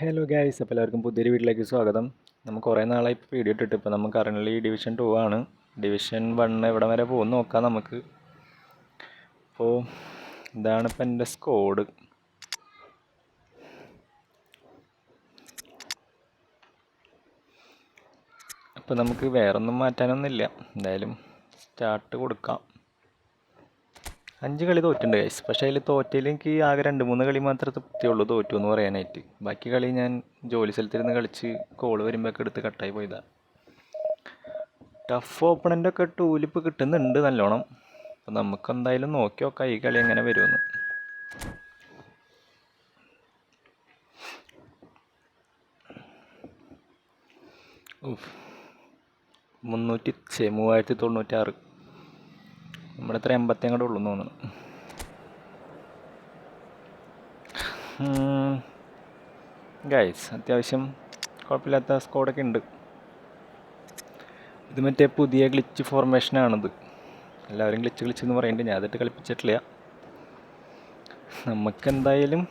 Hello guys അപ്പോൾ എല്ലാവർക്കും പുതിയൊരു വീട്ടിലേക്ക് സ്വാഗതം. നമുക്ക് കുറേ നാളായി ഇപ്പോൾ വീഡിയോ ഇട്ടിട്ട് ഇപ്പോൾ നമുക്ക് കറന്റ് ഡിവിഷൻ ടു ആണ്. ഡിവിഷൻ വൺ എവിടെ വരെ പോകും നോക്കാം നമുക്ക്. അപ്പോൾ ഇതാണ് ഇപ്പം എന്റെ സ്കോഡ് അപ്പോൾ നമുക്ക് വേറൊന്നും മാറ്റാനൊന്നുമില്ല. എന്തായാലും സ്റ്റാർട്ട് കൊടുക്കാം. അഞ്ച് കളി തോറ്റുണ്ട് ഗൈസ് പക്ഷേ അതിൽ തോറ്റയിൽ ആകെ രണ്ട് മൂന്ന് കളി മാത്രമേ തൃപ്തിയുള്ളൂ തോറ്റു എന്ന് പറയാനായിട്ട്. ബാക്കി കളി ഞാൻ ജോലി സ്ഥലത്തിരുന്ന് കളിച്ച് കോൾ വരുമ്പോഴൊക്കെ എടുത്ത് കട്ടായി പോയതാണ് ടഫ് ഓപ്പണന്റൊക്കെ ടൂലിപ്പ് കിട്ടുന്നുണ്ട് നല്ലോണം. അപ്പം നമുക്ക് എന്തായാലും നോക്കി നോക്കാം ഈ കളി എങ്ങനെ വരുമെന്ന്. മുന്നൂറ്റി മൂവായിരത്തി തൊണ്ണൂറ്റാറ്. നമ്മുടെ ഇത്ര എൺപത്തി അങ്ങോട്ട് ഉള്ളൂ തോന്നുന്നു ഗൈസ് അത്യാവശ്യം കുഴപ്പമില്ലാത്ത സ്കോഡൊക്കെ ഉണ്ട്. ഇത് മറ്റേ പുതിയ ഗ്ലിച്ച് ഫോർമേഷനാണിത് എല്ലാവരും ഗ്ലിച്ച് ഗ്ലിച്ച് എന്ന് പറയുന്നുണ്ട് ഞാൻ അതിട്ട് കളിപ്പിച്ചിട്ടില്ല. നമുക്ക് എന്തായാലും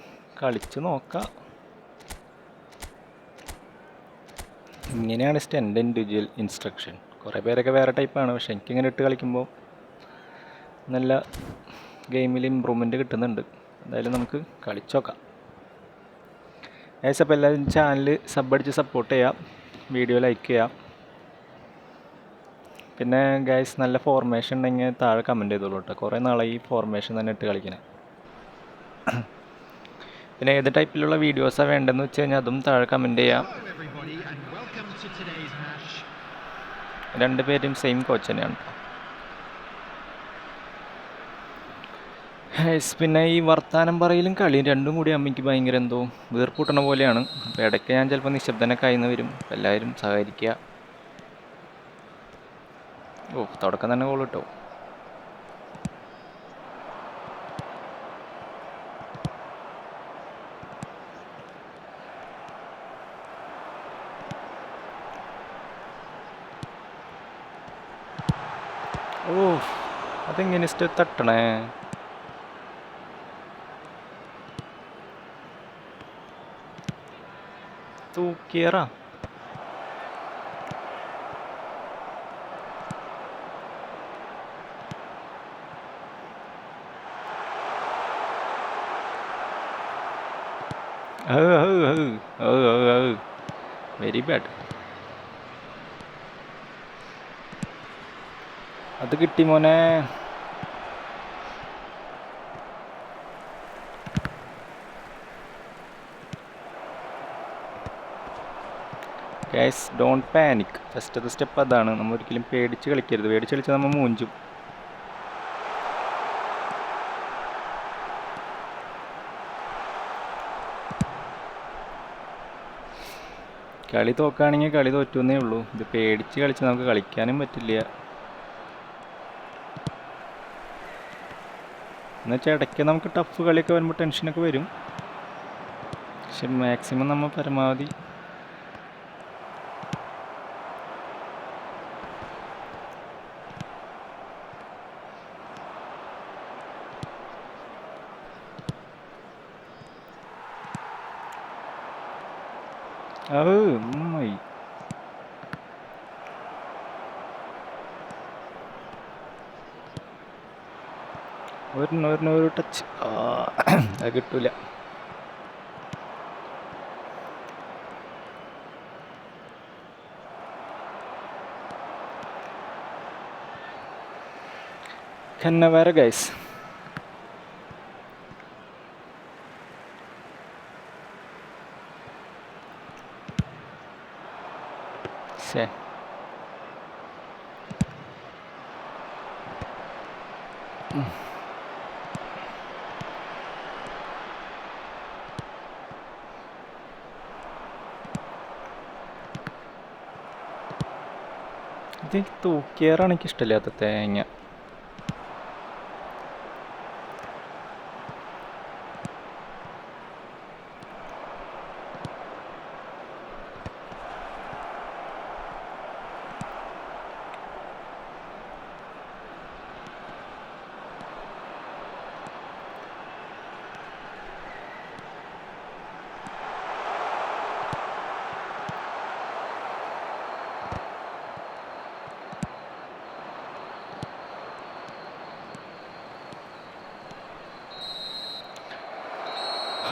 കളിച്ച് നോക്കാം. ഇങ്ങനെയാണ് സ്റ്റ് എന്റെ ഇൻഡിവിജ്വൽ ഇൻസ്ട്രക്ഷൻ കുറേ പേരൊക്കെ വേറെ ടൈപ്പാണ് പക്ഷെ എനിക്കിങ്ങനെ ഇട്ട് കളിക്കുമ്പോൾ നല്ല ഗെയിമിൽ ഇമ്പ്രൂവ്മെന്റ് കിട്ടുന്നുണ്ട്. എന്തായാലും നമുക്ക് കളിച്ചോക്കാം ഏസ് അപ്പോൾ എല്ലാവരും ചാനൽ സബ് അടിച്ച് സപ്പോർട്ട് ചെയ്യാം. വീഡിയോ ലൈക്ക് ചെയ്യാം. പിന്നെ ഗൈസ് നല്ല ഫോർമേഷൻ ഉണ്ടെങ്കിൽ താഴെ കമന്റ് ചെയ്തോളൂ കേട്ടോ. കുറേ നാളായി ഈ ഫോർമേഷൻ തന്നെ ഇട്ട് കളിക്കണേ. പിന്നെ ഏത് ടൈപ്പിലുള്ള വീഡിയോസാണ് വേണ്ടതെന്ന് വെച്ച് കഴിഞ്ഞാൽ അതും താഴെ കമന്റ് ചെയ്യാം. രണ്ട് പേരും സെയിം കോച്ച് തന്നെയാണ്. ഹൈസ് പിന്നെ ഈ വർത്താനം പറയലും കളിയും രണ്ടും കൂടി അമ്മയ്ക്ക് ഭയങ്കര എന്തോ വീർപ്പൂട്ടണ പോലെയാണ്. അപ്പോൾ ഇടയ്ക്ക് ഞാൻ ചിലപ്പോൾ നിശബ്ദനൊക്കെ ആയിന്ന് വരും. എല്ലാവരും സഹകരിക്കുക. ഓ തുടക്കം തന്നെ ഗോൾ കിട്ടോ ഓ അതെങ്ങനെ തട്ടണേ? തൂക്കിയറാ വെരി ബാഡ് അത് കിട്ടി മോനെ ഗൈസ് ഡോണ്ട് പാനിക് ഫസ്റ്റത്തെ സ്റ്റെപ്പ് അതാണ്. നമ്മൾ ഒരിക്കലും പേടിച്ച് കളിക്കരുത്. പേടിച്ച് കളിച്ചാൽ നമ്മൾ മൂഞ്ചും. കളി തോക്കുകയാണെങ്കിൽ കളി തോറ്റുന്നേ ഉള്ളൂ. ഇത് പേടിച്ച് കളിച്ച് നമുക്ക് കളിക്കാനും പറ്റില്ല. എന്നുവെച്ചാൽ ഇടയ്ക്ക് നമുക്ക് ടഫ് കളിയൊക്കെ വരുമ്പോൾ ടെൻഷനൊക്കെ വരും. പക്ഷെ മാക്സിമം നമ്മൾ പരമാവധി അത് ഉമ്മായി ഒരെണ്ണം ഒരെണ്ണം ഒരു ടച്ച് അത് കിട്ടൂല. ഖന്നവര ഗൈസ് ശേ ഇത് തൂക്കിയാറാണ് എനിക്ക് ഇഷ്ടമില്ലാത്ത തേങ്ങ.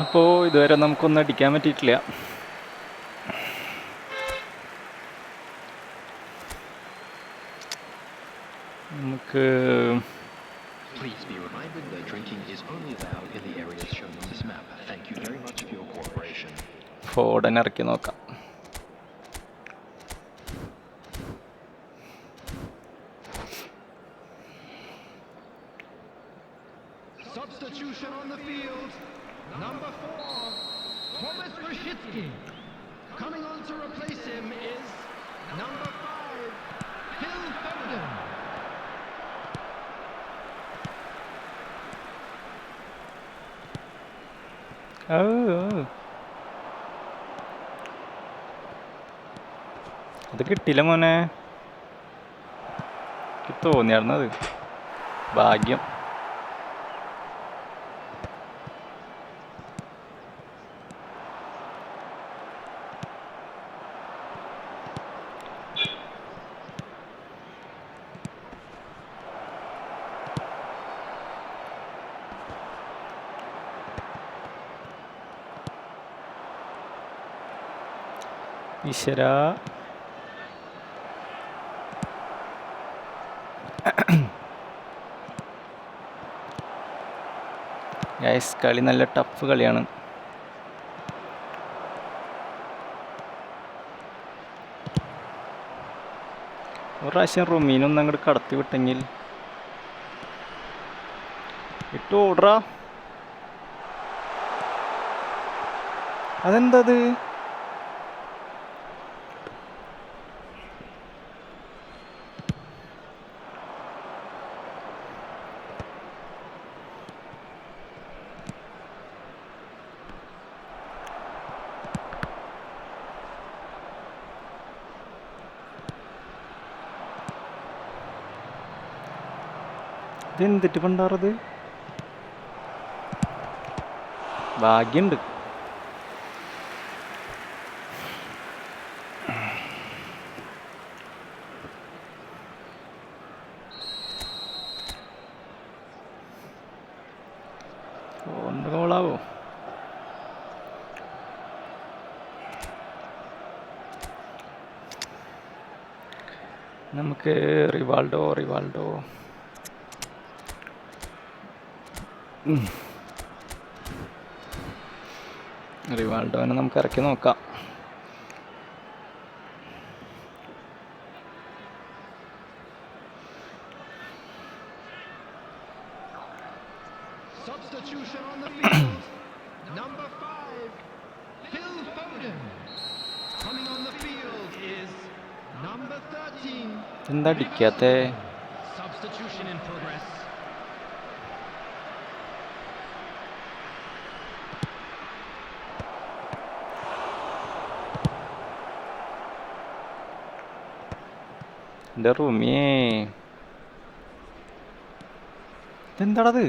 അപ്പോൾ ഇതുവരെ നമുക്കൊന്നും അടിക്കാൻ പറ്റിയിട്ടില്ല. നമുക്ക് ഫോഡൻ ഇറക്കി നോക്കാം substitution on the field. Number four, Thomas Rashitsky. Coming on to replace him is number five, Phil Foden. Oh, oh. അത് കിട്ടിയില്ല മോനെ തോന്നിയായിരുന്നു അത് ഭാഗ്യം ഈശ്വരാ. ഗൈസ് കളി നല്ല ടഫ് കളിയാണ്. ഒരു പ്രാവശ്യം റുമീനൊന്നും അങ്ങോട്ട് കടത്തി വിട്ടെങ്കിൽ. ഇട്ട് ഓടറാ അതെന്തത് ഇതെന്തിട്ട് പണ്ടാറത്? ഭാഗ്യമുണ്ട് ഗോളാവോ നമുക്ക് റിവാൾഡോ റിവാൾഡോ. റിവാൾഡോനെ നമുക്ക് ഇറക്കി നോക്കാം. എന്താ ടിക്കാത്തേ എന്റെ റൂമിയേ. ഇതെന്താടത്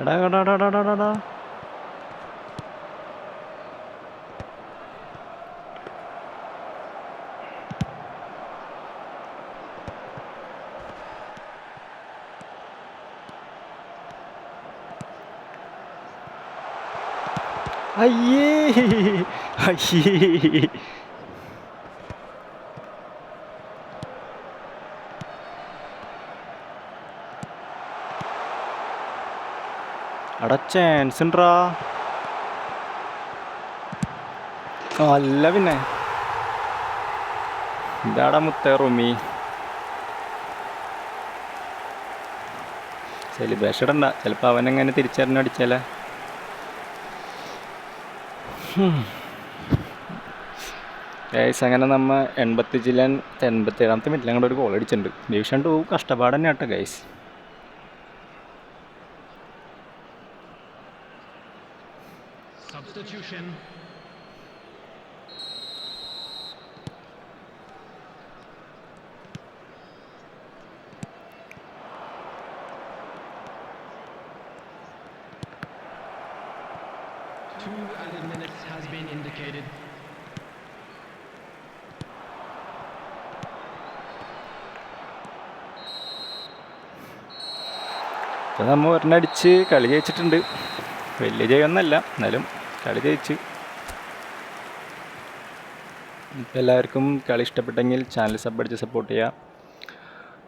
എടാ എടാ എടാ എടാ എടാ എടാ അയ്യേ അയ്യേ അടാ ചാൻസ് ഉണ്ടാ അല്ല പിന്നെ. ഇതാടാ മുത്തേ റൂമി. സെലിബ്രേഷൻ ഇടണ്ട. ചിലപ്പോൾ അവനെങ്ങനെ തിരിച്ചറിഞ്ഞ അടിച്ചാലേ. ഏസ് അങ്ങനെ നമ്മ എൺപത്തി ജില്ലൻ എൺപത്തി ഏഴാമത്തെ മിനിറ്റിൽ അങ്ങോട്ട് ഒരു ഗോൾ അടിച്ചിട്ടുണ്ട്. ഡിവിഷൻ ടു കഷ്ടപ്പാട് തന്നെ കേട്ടോ guys Substitution. Two added minutes has been indicated. നമ്മൾ ഒരെണ്ണം അടിച്ച് കളി ജയിച്ചിട്ടുണ്ട് വലിയ ജയമൊന്നുമല്ല എന്നാലും കളി ജയിച്ച്. ഇപ്പം എല്ലാവർക്കും കളി ഇഷ്ടപ്പെട്ടെങ്കിൽ ചാനൽ സബ് അടിച്ച് സപ്പോർട്ട് ചെയ്യുക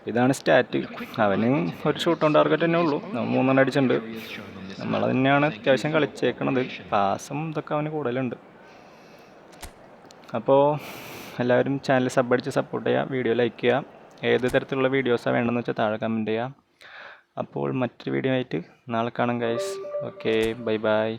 ഇതാണ് സ്റ്റാറ്റ് അവന് ഒരു ഷൂട്ട് ഓൺ ടാർഗറ്റ് തന്നെ ഉള്ളൂ. മൂന്നെണ്ണം അടിച്ചിട്ടുണ്ട്. നമ്മൾ തന്നെയാണ് അത്യാവശ്യം കളിച്ചേക്കണത്. പാസും ഇതൊക്കെ അവന് കൂടുതലുണ്ട്. അപ്പോൾ എല്ലാവരും ചാനൽ സബ് അടിച്ച് സപ്പോർട്ട് ചെയ്യുക വീഡിയോ ലൈക്ക് ചെയ്യുക ഏത് തരത്തിലുള്ള വീഡിയോസാണ് വേണ്ടതെന്ന് വെച്ചാൽ താഴെ കമന്റ് ചെയ്യുക അപ്പോൾ മറ്റൊരു വീഡിയോ ആയിട്ട് നാളെ കാണാം ഗൈസ് ഓക്കെ ബൈ ബൈ